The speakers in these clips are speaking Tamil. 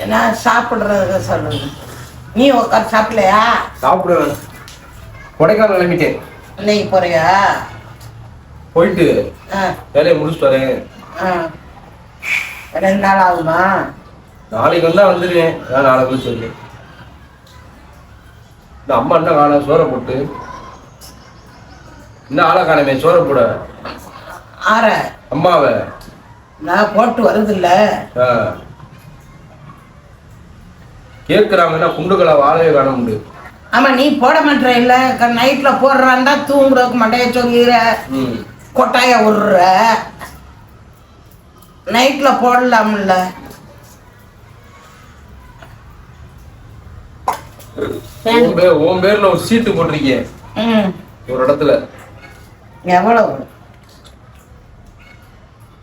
என்ன சாப்பிட்றதுக்கு சொல்லுங்க. நீ உட்காந்து சாப்பிடலையா? சாப்பிடுவேன் கொடைக்கானல் கிளம்பிட்டேன். இன்னைக்கு போறியா? போயிட்டு ஆ. வேலையை முடிச்சுட்டு வரேன். ஆ. ரெண்டு நாள் ஆகுமா? நாளைக்கு வந்தா வந்துடுவேன் நான் நாளை கழிச்சு வருவேன் இந்த அம்மா என்ன காண சோறை போட்டு? இன்னும் ஆளை காணமே சோறை போட? ஆற. அம்மாவை. நான் போட்டு வருதில்ல ஆ. கேக்குறாங்கன்னா குண்டுகளை வாழவே காண முடியும் ஆமா நீ போட மாட்டே இல்ல? நைட்ல போடுறான்டா தூங்குறதுக்கு மண்டைய சொல்லிடுற கொட்டாய விடுற நைட்ல போடலாம்ல. உன் பேர் உன் பேர்ல ஒரு சீட்டு போட்டிருக்கேன் ஒரு இடத்துல. எவ்வளவு?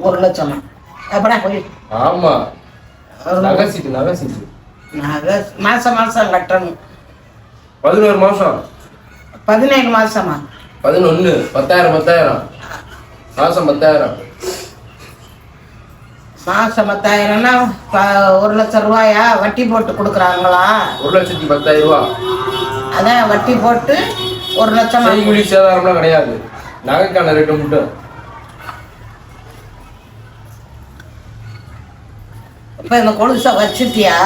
ஒரு லட்சமா. போய்? ஆமா. நகை சீட்டு நகை சீட்டு. நகை மாசம் மாசம் கட்டணும். பதினோரு மாசம். பதினேழு மாசமா? பதினொன்னு பத்தாயிரம் பத்தாயிரம். மாசம் பத்தாயிரம். மாசம் பத்தாயிரம்னா ஒரு லட்சம் ரூபாயா? வட்டி போட்டு கொடுக்குறாங்களா? ஒரு லட்சத்தி பத்தாயிரம் ரூபா. அதான் வட்டி போட்டு ஒரு லட்சம்? செய்கூலி சேதாரம்லாம் கிடையாது. நகைக்கான ரேட்டு மட்டும். இப்போ இந்த கொலுசை வச்சுட்டியா?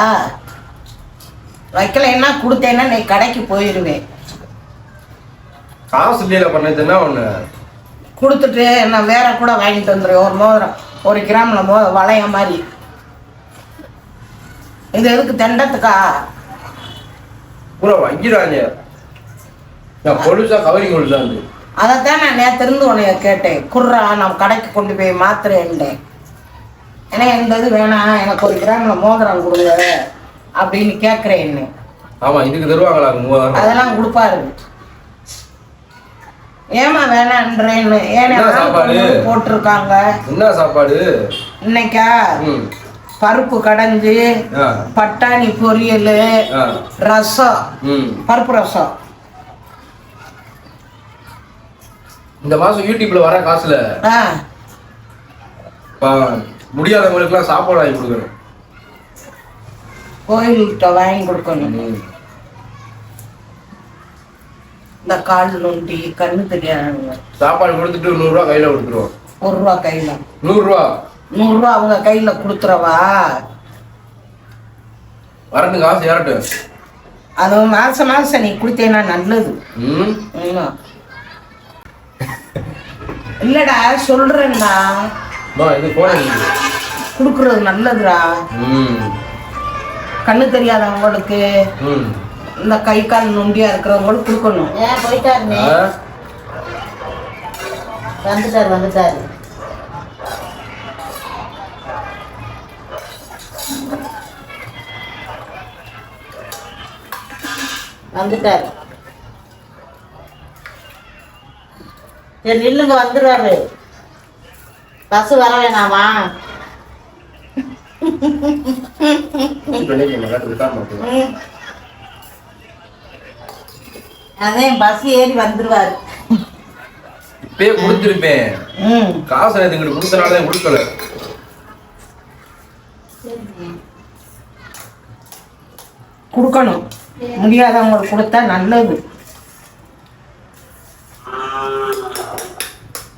வைக்கலைன்னா கொடுத்தேன்னா நீ கடைக்கு போயிடுவேன் காசு இல்லையில பண்ணதுன்னா ஒண்ணு? கொடுத்துட்டு நான் வேற கூட வாங்கிட்டு வந்துடுவேன் ஒரு மோதிரம் ஒரு கிராமில் மோ வளைய மாதிரி. இது எதுக்கு தெண்டத்துக்கா? பூரா வாங்கிடுவாங்க நான் கொலுசா கவரிங் கொலுசா இருந்து அதைத்தான் நான் நேத்திருந்து உன்னைய கேட்டேன். குர்ரா நான் கடைக்கு கொண்டு போய் மாத்துறேன்ட்டேன். ஏன்னா இந்த இது வேணாம். எனக்கு ஒரு கிராமில் மோதிரம் கொடுங்க. அப்படின்னு கேட்குறேன் என்ன. ஆமா இதுக்கு தருவாங்களா? மூவாயிரம் அதெல்லாம் கொடுப்பாரு. ஏமா வேணான்றேன்னு. ஏன்னா சாப்பாடு? போட்டிருக்காங்க. என்ன சாப்பாடு? இன்னைக்கா பருப்பு கடைஞ்சு பட்டாணி பொரியல் ரசம் பருப்பு ரசம். இந்த மாசம் யூடியூப்ல வர காசுல முடியாதவங்களுக்குலாம் சாப்பாடு வாங்கி கொடுக்கணும். கோயில்கிட்ட வாங்கி கொடுக்கணும். இந்த கால் நொண்டி கண்ணு தெரியாதவங்க. சாப்பாடு கொடுத்துட்டு நூறுரூவா கையில கொடுத்துருவோம். ஒரு ரூபா கையில். நூறுரூவா. நூறுரூவா அவங்க கையில் கொடுத்துறவா? வரட்டு காசு ஏறட்டும். அது மாசம் மாசம் நீ கொடுத்தேன்னா நல்லது. இல்லடா சொல்றேன்டா. கொடுக்கறது நல்லதுடா. கண்ணு தெரியாதவங்களுக்கு ம். இந்த கை கால் நொண்டியா இருக்கிறவங்களுக்கு கொடுக்கணும். ஏன் போயிட்டாருண்ணே ஆ? வந்துட்டாரு வந்துட்டாரு. வந்துட்டாரு. சரி நில்லுங்க வந்துருவாரு பஸ் வர வேணாமா இப்ப இன்னைக்கு என்ன காட்டுறது? காட்ட மாட்டேங்குது. ம். அதே பஸ் ஏறி வந்துருவாரு இப்பயே கொடுத்துருப்பேன் காசு இங்கிட்டு கொடுத்தனால தான் கொடுக்கல கொடுக்கணும் முடியாதவங்களுக்கு கொடுத்தா நல்லது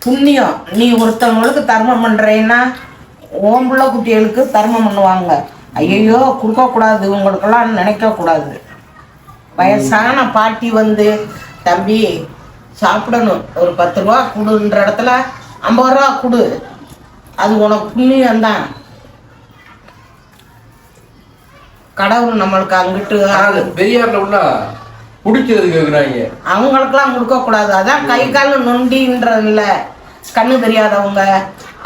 புண்ணியம் நீ ஒருத்தவங்களுக்கு தர்மம் பண்றேன்னா ஓம்புள்ள குட்டிகளுக்கு தர்மம் பண்ணுவாங்க. ஐயோ கொடுக்கக்கூடாது உங்களுக்கெல்லாம் நினைக்கக்கூடாது. வயசான பாட்டி வந்து தம்பி சாப்பிடணும். ஒரு பத்து ரூபா கொடுன்ற இடத்துல ஐம்பது ரூபா கொடு. அது உனக்கு புண்ணியம் தான். கடவுள் நம்மளுக்கு அங்கிட்டு பெரியார்ல உள்ள குடிக்கிறது கேக்குறாங்க? அவங்களுக்கெல்லாம் கொடுக்கக்கூடாது. அதான் கை கால் நொண்டின்றதுல கண்ணு தெரியாதவங்க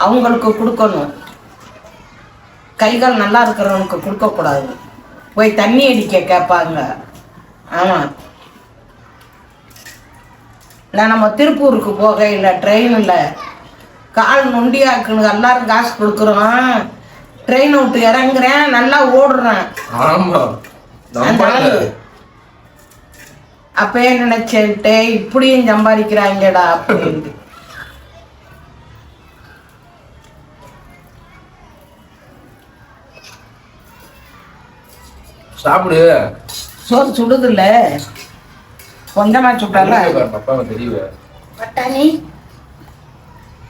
அவங்களுக்கு கொடுக்கணும். கை கால் நல்லா இருக்கிறவனுக்கு கொடுக்கக்கூடாது. போய் தண்ணி அடிக்க கேட்பாங்க. ஆமாம் நான் நம்ம திருப்பூருக்கு போகையில் ட்ரெயினில் கால் நொண்டியாக்குன்னு எல்லாரும் காசு கொடுக்குறோம். ட்ரெயின் விட்டு இறங்குறேன் நல்லா ஓடுறேன். அப்பயே நினைச்சேன்ட்டே இப்படியும் சம்பாதிக்கிறாங்கடா அப்படின்ட்டு சாப்பிடு. சோறு சுடுதுல்ல. கொஞ்சமா சுட்டால? அப்பா தெரியல பட்டாணி.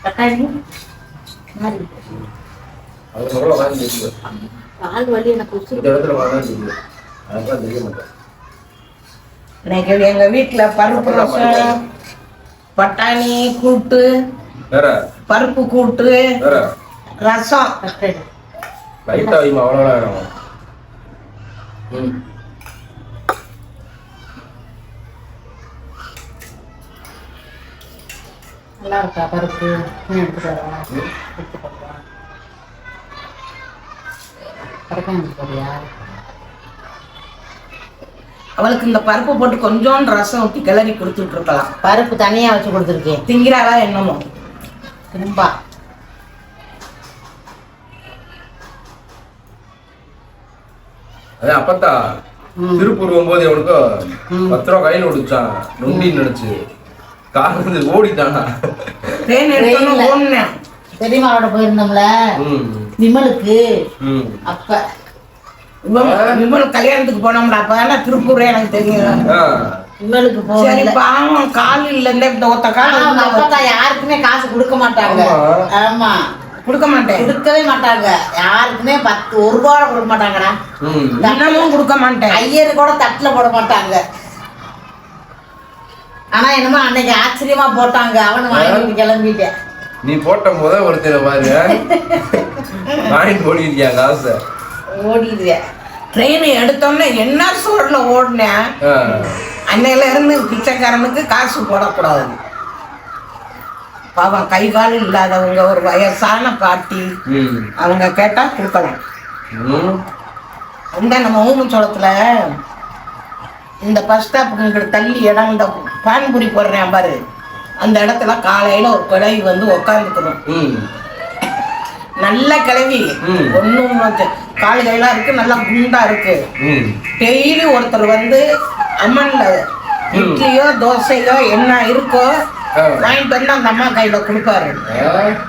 பட்டாணி. எங்க வீட்டுல பருப்பு ரசம் பட்டாணி கூட்டு வேற? பருப்பு கூட்டு வேற? ரசம். லைட்டா நல்லா இருக்கா? பருப்பு எடுத்து போடுவா எடுத்து அவளுக்கு இந்த பருப்பு போட்டு கொஞ்சோண்டு ரசம் ஊற்றி கிளறி கொடுத்துட்டு இருக்கலாம். பருப்பு தனியா வச்சு கொடுத்துருக்கேன் திங்கிறாளா என்னமோ. திரும்பா. அது அப்பத்தா. திருப்பூர் போகும்போது எவனுக்கோ. பத்து ரூபா கையில் விடுச்சான் நொண்டின்னு நினைச்சு. கார் வந்து ஓடிட்டானா. பெரியம்மாவோட போயிருந்தோம்ல. ம். விமலுக்கு அப்ப. விமல் கல்யாணத்துக்கு போனோம்டா அப்ப திருப்பூர் எனக்கு தெரியும். சரி போகல. பாவம் காலில் இருந்தே இந்த ஒத்த அப்பா யாருக்குமே காசு கொடுக்க மாட்டாங்க. ஆமா. கொடுக்க மாட்டேன். கொடுக்கவே மாட்டாங்க. யாருக்குமே பத்து ஒரு ரூபா கூட கொடுக்க மாட்டாங்கடா. தினமும் கொடுக்க மாட்டேன். ஐயர் கூட தட்டுல போட மாட்டாங்க. ஆனா என்னமோ அன்னைக்கு ஆச்சரியமா போட்டாங்க. அவனு வாங்கிட்டு கிளம்பிட்டேன். நீ போட்ட முத ஒருத்தரை பாரு. வாங்கிட்டு ஓடிட்டியா காசை? ஓடிடுவேன் ட்ரெயின் எடுத்தோன்னே என்ன சோறுல ஓடினேன். அன்னையில இருந்து பிச்சைக்காரனுக்கு காசு போடக்கூடாது. பாவம் கை கால் இல்லாதவங்க ஒரு வயசான பாட்டி. அவங்க கேட்டா கொடுக்கலாம் அந்த நம்ம ஊமச்சோளத்துல இந்த பஸ் ஸ்டாப்புக்கு தள்ளி இடம் இந்த பான்புரி போடுறேன் பாரு. அந்த இடத்துல காலையில ஒரு கிழவி வந்து உக்காந்துக்கணும். நல்ல கிழவி. ஒன்றும் கால் கையெல்லாம் இருக்கு நல்லா குண்டா இருக்கு. டெய்லி ஒருத்தர் வந்து அம்மன்ல இட்லியோ தோசையோ என்ன இருக்கோ. வாங்கிட்டு வந்து அந்த அம்மா கையில கொடுப்பாரு.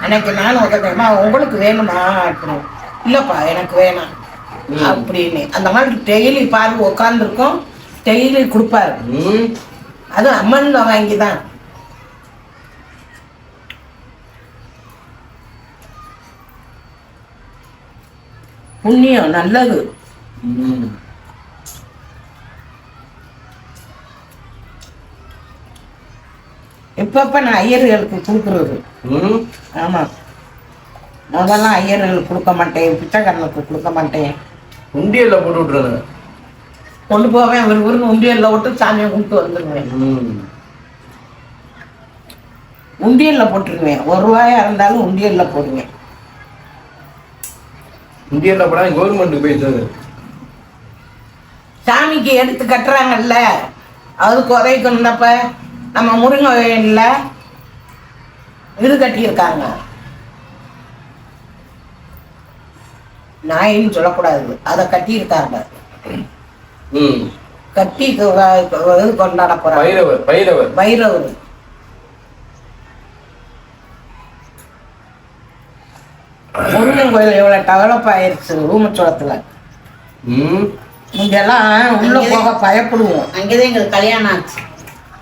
அன்னைக்கு நானும் உட்காந்தேம்மா உங்களுக்கு வேணுமா? அப்படின்னு இல்லப்பா எனக்கு வேணாம். அப்படின்னு. அந்த மாதிரி டெய்லி பாரு உட்காந்துருக்கோம் டெய்லி கொடுப்பாரு. அது அம்மன்ல வாங்கி தான் புண்ணியம் நல்லது. இப்பப்ப நான் ஐயர்களுக்கு கொடுக்குறது. ம்? ஆமா. முதல்ல ஐயர்களுக்கு கொடுக்க மாட்டேன் பிச்சைக்காரனுக்கு கொடுக்க மாட்டேன். உண்டியல்ல போட்டு விட்டுருங்க. கொண்டு போவேன் ஒரு ஊருக்கு உண்டியல்ல விட்டு சாமியை கும்பிட்டு வந்துடுவேன். உண்டியல்ல போட்டுருவேன். ஒரு ரூபாயா இருந்தாலும் உண்டியல்ல போடுவேன். உண்டியல்ல போடா கவர்மெண்ட்டுக்கு போயிட்டு சாமிக்கு எடுத்து கட்டுறாங்கல்ல அதுக்கு உதவி கொண்டப்ப நம்ம முருங்கை வயல்ல இது கட்டியிருக்காங்க. நாயின்னு சொல்லக்கூடாது. அதை கட்டியிருக்காங்க. கட்டி இது கொண்டாட போறாங்க. பைரவர் பைரவர். பைரவர். முருகன் கோயில் எவ்வளவு டெவலப் ஆயிருச்சு ஊமச்சோளத்துல. ம். இங்கெல்லாம் உள்ள போக பயப்படுவோம். அங்கேதான் எங்களுக்கு கல்யாணம் ஆச்சு.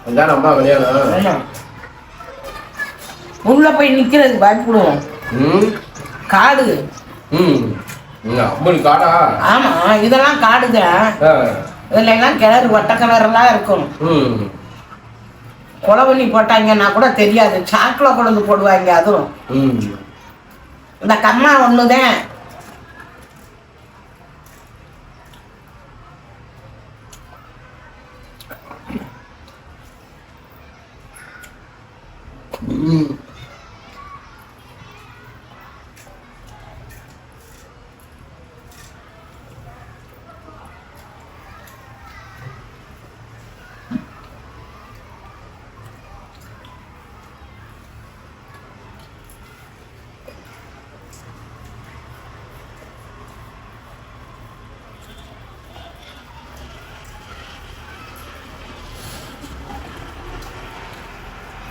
அதான் அம்மா கல்யாணம். உள்ள போய் நிக்கிறதுக்கு பயப்படுவோம். ம். காடு. ம். அம்மன் காடா? ஆமா இதெல்லாம் ஆ. இதுல எல்லாம் கிணறு வட்ட கிணறுலாம் இருக்கும். ம். கொலை பண்ணி போட்டாங்கன்னா கூட தெரியாது. சாக்கில் கொண்டு போடுவாங்க அதுவும். ம். இந்த கம்மா ஒண்ணுதான். ம்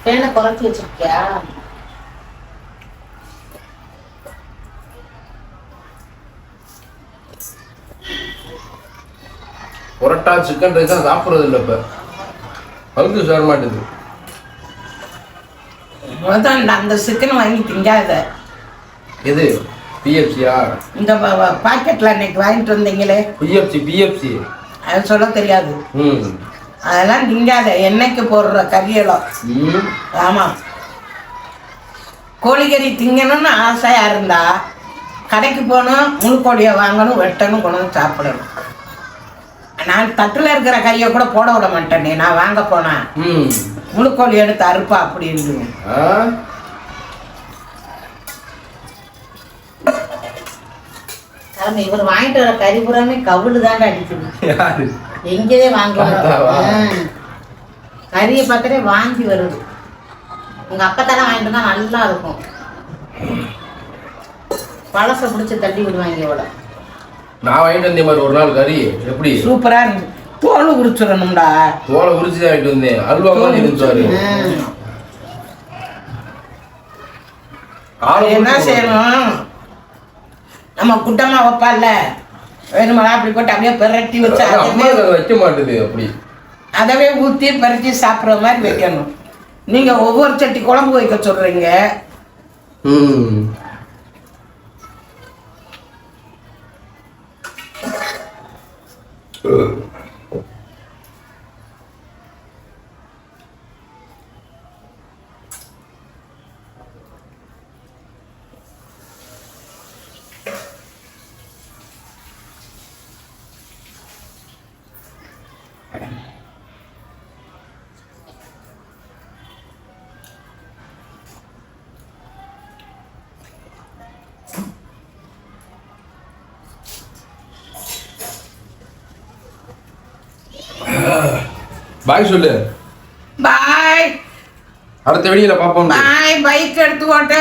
பேனை குறைச்சி வச்சிருக்கியா? புரோட்டா சிக்கன் ரைஸ் தான் சாப்பிட்றது இல்லை இப்போ. பங்கு சேர மாட்டேது அந்த சிக்கன் வாங்கி திங்காத. எது? பிஎஃப்சியா இந்த பாக்கெட்ல அன்னைக்கு வாங்கிட்டு வந்தீங்களே? பிஎஃப்சி பிஎஃப்சி அது சொல்ல தெரியாது. ம். அதெல்லாம் திங்காத எண்ணெய்க்கு போடுற கறியெல்லாம். ஆமாம் கோழிக்கறி திங்கணும்னு ஆசையாக இருந்தா கடைக்கு போகணும் முழு கோழியை வாங்கணும் வெட்டணும் கொண்டு சாப்பிடணும். நான் தட்டில் இருக்கிற கறியை கூட போட விட மாட்டேனே நான் வாங்க போனேன் ம். முழு கோழி எடுத்து அறுப்பா அப்படின்னு இவர் வாங்கிட்டு வர கறி பூராமே கவுளு தாங்க அடிக்குது எங்கேயே வாங்குவாங்க? கறியை பார்க்கறே வாங்கி வருது. உங்க அப்பத்தால வாங்கிட்டு வந்தா நல்லா இருக்கும். பழச பிடிச்சி தள்ளி விடுவாங்க இவ்வளோ நான் வாங்கிட்டு வந்தேன் மாதிரி ஒரு நாள் கறி. எப்படி? சூப்பராக இருந்து தோல் உரிச்சிடணும்டா. தோலை உரிச்சு தான் வாங்கிட்டு வந்தேன். அல்வா மாதிரி இருந்துச்சாரு என்ன செய்யணும்? நம்ம குட்டமாக வைப்பால வேணுமெல்லாம் அப்படி போட்டு அப்படியே பெரட்டி வச்சு அதவே அதை வைக்க மாட்டுது அப்படி. அதவே ஊற்றி பெரட்டி சாப்பிட்ற மாதிரி வைக்கணும். நீங்கள் ஒவ்வொரு சட்டி குழம்பு வைக்க சொல்கிறீங்க ம். பாய் சொல்லு. பாய் அடுத்த வெளியில பாப்போம். பாய் பைக் எடுத்து ஓட்ட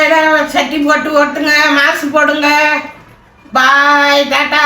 சட்டி போட்டு ஓட்டுங்க மாசு போடுங்க. பாய் டாட்டா